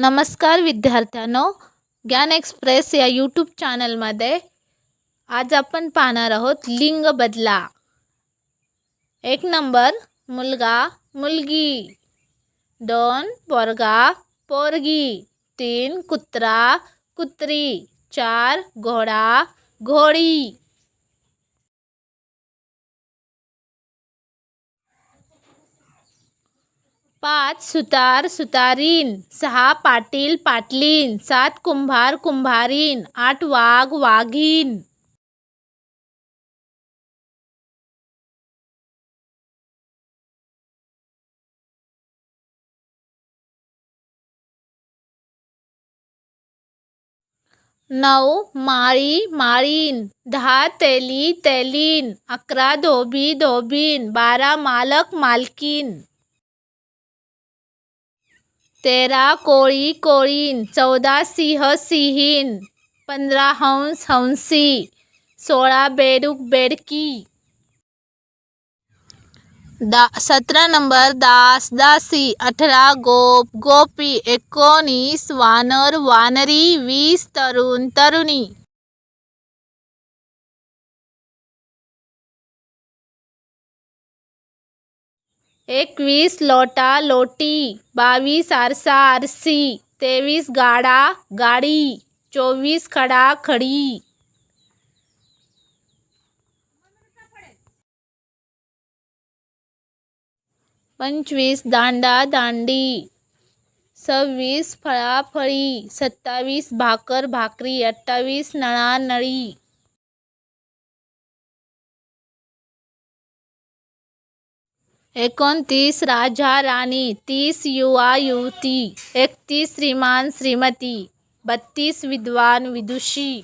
नमस्कार विद्यार्थ्यांनो ज्ञान एक्सप्रेस या यूट्यूब चॅनलमध्ये आज आपण पाहणार आहोत लिंग बदला. एक नंबर मुलगा मुलगी. दोन पोरगा पोरगी. तीन कुत्रा कुत्री. चार घोडा घोडी. पाच सुतार सुतारीन सहा पाटील पाटलीन सात कुंभार कुंभारीन आठ वाघ वाघीन. नऊ माळी माळीन दहा तेली तेलीन अकरा धोबी धोबीन बारा मालक मालकीन. तेरा कोळी कोळीन चौदा सिंह सिंहीण पंधरा हंस हंसी सोळा बेडूक बेडकी. दा सतरा नंबर दास दासी अठरा गोप गोपी एकोणीस वानर वानरी वीस तरुण तरुणी. एकवीस लोटा लोटी बावीस आरसा आरसी तेवीस गाडा गाडी चोवीस खडा खडी. पंचवीस दांडा दांडी सव्वीस फळाफळी सत्तावीस भाकर भाकरी अठ्ठावीस नळा एकोणतीस राजा राणी तीस युवा युवती एकतीस श्रीमान श्रीमती बत्तीस विद्वान विदुषी.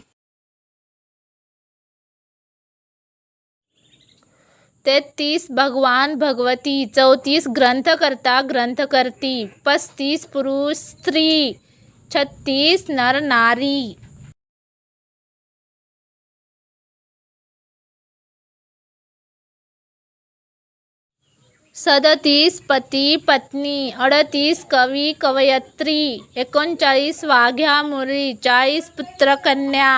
तेहतीस भगवान भगवती चौतीस ग्रंथकर्ता ग्रंथकर्ती पस्तीस पुरुष स्त्री छत्तीस नर नारी. सदतीस पती पत्नी अडतीस कवी कवयत्री एकोणचाळीस वाघ्या मुली चाळीस पुत्रकन्या.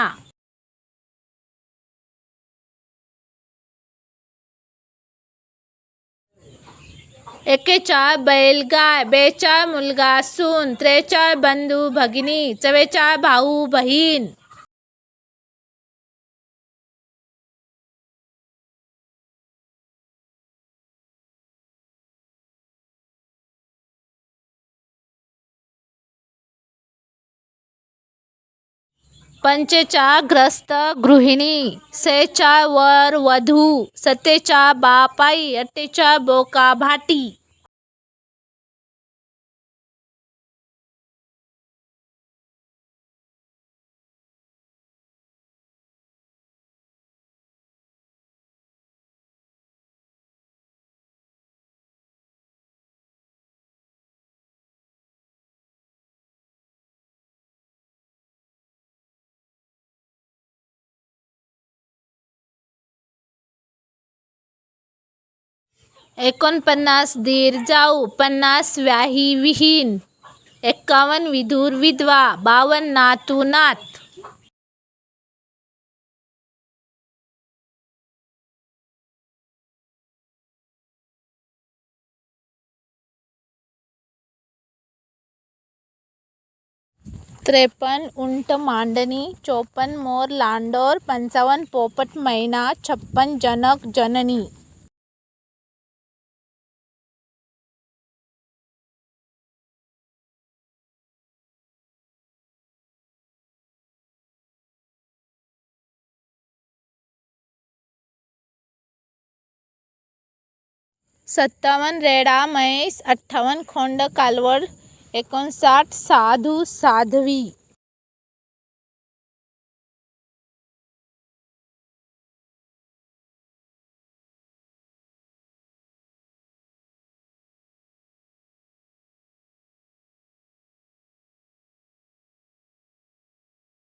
एकेचाळ बैलगाय बेचाळ मुलगा सून त्रेचाळ बंधू भगिनी चव्वेचाळ भाऊ बहीण. पंचेचाळ ग्रस्त गृहिणी सेचाळ वर वधू सत्तेचाळ बापाई अट्टेचा बोका एकोणपन्नास धीर जाऊ पन्नास व्याही विहीन. एक्कावन्न विधूर विधवा बावन्न नातू नात. त्रेपन्न उंट मांडणी चोपन्न मोर लांडोर पंचावन्न पोपट मैना छप्पन जनक जननी. सत्तावन्न रेडा म्हैस अठ्ठावन्न खोंड कालवड एकोणसाठ साधू साध्वी.